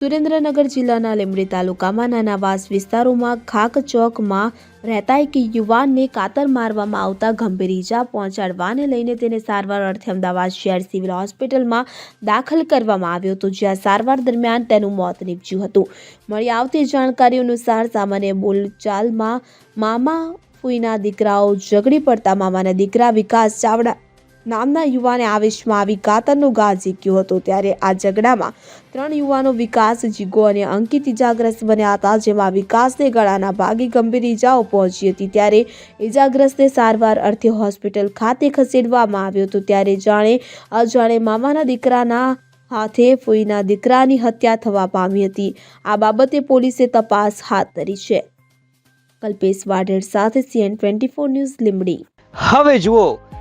સુરેન્દ્રનગર જિલ્લાના લીંબડી તાલુકામાં નાનાવાસ વિસ્તારોમાં ખાક ચોકમાં રહેતા એક યુવાનને કાતર મારવામાં આવતા ગંભીર ઈજા પહોંચાડવાને લઈને તેને સારવાર અર્થે અમદાવાદ શહેર સિવિલ હોસ્પિટલમાં દાખલ કરવામાં આવ્યો હતો, જ્યાં સારવાર દરમિયાન તેનું મોત નીપજ્યું હતું. મળી આવતી જાણકારી અનુસાર સામાન્ય બોલચાલમાં મામા ફૂઈના દીકરાઓ ઝઘડી પડતા મામાના દીકરા વિકાસ ચાવડા નામના યુવાને આવેશમાં આવી કાતરનો ઘા ઝીક્યો હતો. ત્યારે આ ઝઘડામાં ત્રણ યુવાનો વિકાસ, જીગો અને અંકિત ઇજાગ્રસ્ત બન્યા હતા, જેમાં વિકાસને ગળાના ભાગે ગંભીર ઇજાઓ પહોંચી હતી. ત્યારે ઇજાગ્રસ્તને સારવાર અર્થે હોસ્પિટલ ખાતે ખસેડવામાં આવ્યો હતો. ત્યારે જાણે અજાણે મામાના દીકરાના હાથે ફૂઈના દીકરાની હત્યા થવા પામી હતી. આ બાબતે પોલીસે તપાસ હાથ ધરી છે. કલ્પેશ વાઢેર સાથે CN twenty four news Limbdi હવે જુઓ